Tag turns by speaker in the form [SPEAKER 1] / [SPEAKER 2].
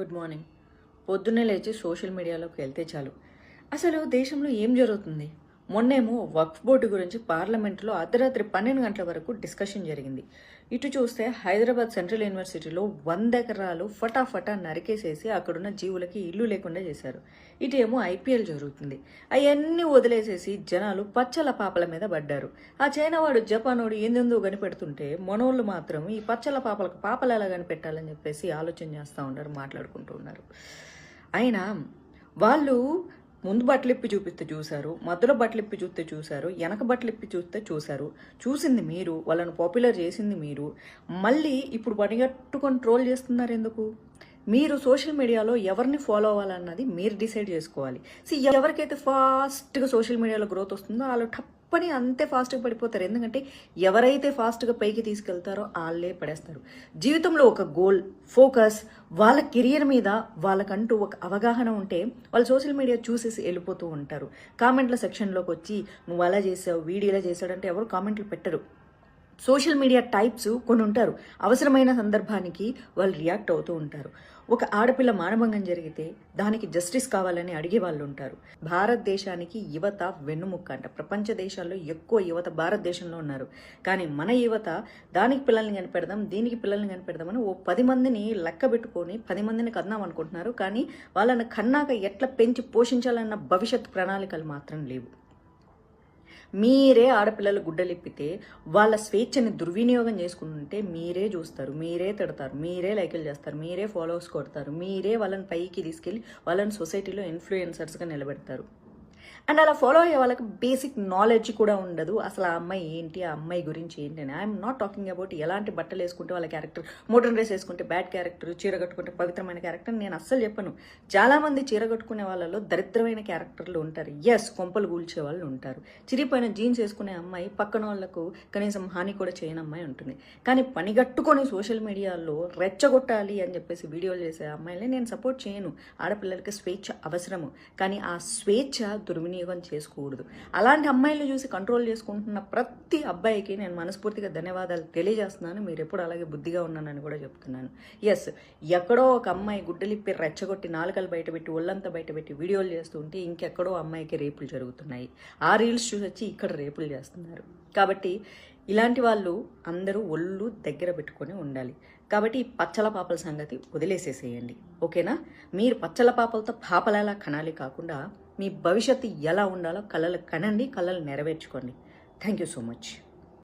[SPEAKER 1] Good morning. పొద్దున్నే లేచి social మీడియాలోకి వెళ్తే చాలు. అసలు దేశంలో ఏం జరుగుతుంది? మొన్నేమో వక్ఫ్ బోర్డు గురించి పార్లమెంట్లో అర్ధరాత్రి పన్నెండు గంటల వరకు డిస్కషన్ జరిగింది. ఇటు చూస్తే హైదరాబాద్ సెంట్రల్ యూనివర్సిటీలో వంద ఎకరాలు ఫటాఫటా నరికేసేసి అక్కడున్న జీవులకి ఇల్లు లేకుండా చేశారు. ఇటు ఏమో ఐపీఎల్ జరుగుతుంది. అవన్నీ వదిలేసేసి జనాలు పచ్చల పాపల మీద పడ్డారు. ఆ చైనా వాడు జపానోడు ఏందెందో కనిపెడుతుంటే మనోళ్ళు మాత్రం ఈ పచ్చల పాపలకు పాపలు ఎలా కనిపెట్టాలని చెప్పేసి ఆలోచన చేస్తూ ఉన్నారు మాట్లాడుకుంటూ ఉన్నారు. అయినా వాళ్ళు ముందు బట్టలిప్పి చూపిస్తే చూశారు మధ్యలో బట్టలు ఇప్పి చూస్తే చూశారు వెనక బట్టలిప్పి చూస్తే చూశారు. చూసింది మీరు వాళ్ళని పాపులర్ చేసింది మీరు. మళ్ళీ ఇప్పుడు పనిగట్టుకొని ట్రోల్ చేస్తున్నారు ఎందుకు? మీరు సోషల్ మీడియాలో ఎవరిని ఫాలో అవ్వాలన్నది మీరు డిసైడ్ చేసుకోవాలి. సి ఎవరికైతే ఫాస్ట్గా సోషల్ మీడియాలో గ్రోత్ వస్తుందో వాళ్ళు టప్ పని అంతే ఫాస్ట్గా పడిపోతారు. ఎందుకంటే ఎవరైతే ఫాస్ట్గా పైకి తీసుకెళ్తారో వాళ్ళే పడేస్తారు. జీవితంలో ఒక గోల్ ఫోకస్ వాళ్ళ కెరియర్ మీద వాళ్ళకంటూ ఒక అవగాహన ఉంటే వాళ్ళు సోషల్ మీడియా చూసేసి వెళ్ళిపోతూ ఉంటారు. కామెంట్ల సెక్షన్లోకి వచ్చి నువ్వు అలా చేసావు వీడియోలా చేశాడంటే ఎవరు కామెంట్లు పెట్టరు. సోషల్ మీడియా టైప్స్ కొన్ని ఉంటారు. అవసరమైన సందర్భానికి వాళ్ళు రియాక్ట్ అవుతూ ఉంటారు. ఒక ఆడపిల్ల మానభంగం జరిగితే దానికి జస్టిస్ కావాలని అడిగే వాళ్ళు ఉంటారు. భారతదేశానికి యువత వెన్నుముక్క అంట. ప్రపంచ దేశాల్లో ఎక్కువ యువత భారతదేశంలో ఉన్నారు. కానీ మన యువత దానికి పిల్లల్ని కనిపెడదాం దీనికి పిల్లల్ని కనిపెడదామని ఓ పది మందిని లెక్క పెట్టుకొని పది మందిని కన్నాం అనుకుంటున్నారు. కానీ వాళ్ళని కన్నాక ఎట్లా పెంచి పోషించాలన్న భవిష్యత్ ప్రణాళికలు మాత్రం లేవు. మీరే ఆడపిల్లలు గుడ్డలిప్పితే వాళ్ళ స్వేచ్ఛని దుర్వినియోగం చేసుకుంటుంటే మీరే చూస్తారు మీరే తిడతారు మీరే లైకులు చేస్తారు మీరే ఫాలోవర్స్ కొడతారు మీరే వాళ్ళని పైకి తీసుకెళ్ళి వాళ్ళని సొసైటీలో ఇన్ఫ్లుయెన్సర్స్గా నిలబెడతారు. అండ్ అలా ఫాలో అయ్యే వాళ్ళకి బేసిక్ నాలెడ్జ్ కూడా ఉండదు. అసలు ఆ అమ్మాయి ఏంటి ఆ అమ్మాయి గురించి ఏంటి అని. ఐఎమ్ నాట్ టాకింగ్ అబౌట్ ఎలాంటి బట్టలు వేసుకుంటే వాళ్ళ క్యారెక్టర్ మోడర్న్ డ్రెస్ వేసుకుంటే బ్యాడ్ క్యారెక్టర్ చీర కట్టుకుంటే పవిత్రమైన క్యారెక్టర్ నేను అస్సలు చెప్పను. చాలామంది చీర కట్టుకునే వాళ్ళలో దరిద్రమైన క్యారెక్టర్లు ఉంటారు. ఎస్ కొంపలు కూల్చే వాళ్ళు ఉంటారు. చిరిపోయిన జీన్స్ వేసుకునే అమ్మాయి పక్కన వాళ్ళకు కనీసం హాని కూడా చేయని అమ్మాయి ఉంటుంది. కానీ పనిగట్టుకొని సోషల్ మీడియాలో రెచ్చగొట్టాలి అని చెప్పేసి వీడియోలు చేసే అమ్మాయిని నేను సపోర్ట్ చేయను. ఆడపిల్లలకి స్వేచ్ఛ అవసరము. కానీ ఆ స్వేచ్ఛ దుర్వినియోగం చేసుకోకూడదు. అలాంటి అమ్మాయిలు చూసి కంట్రోల్ చేసుకుంటున్న ప్రతి అబ్బాయికి నేను మనస్ఫూర్తిగా ధన్యవాదాలు తెలియజేస్తున్నాను. మీరు ఎప్పుడు అలాగే బుద్ధిగా ఉన్నానని కూడా చెప్తున్నాను. ఎస్ ఎక్కడో ఒక అమ్మాయి గుడ్డలిప్పి రెచ్చగొట్టి నాలుకలు బయటపెట్టి ఒళ్ళంతా బయటపెట్టి వీడియోలు చేస్తుంటే ఇంకెక్కడో అమ్మాయికి రేపులు జరుగుతున్నాయి. ఆ రీల్స్ చూసి వచ్చి ఇక్కడ రేపులు చేస్తున్నారు. కాబట్టి ఇలాంటి వాళ్ళు అందరూ ఒళ్ళు దగ్గర పెట్టుకొని ఉండాలి. కాబట్టి ఈ పచ్చల పాపల సంగతి వదిలేసేసేయండి. ఓకేనా? మీరు పచ్చల పాపలతో పాపలేలా కనాలి కాకుండా మీ భవిష్యత్తు ఎలా ఉండాలో కళలు కనండి కళలు నెరవేర్చుకోండి. Thank you so much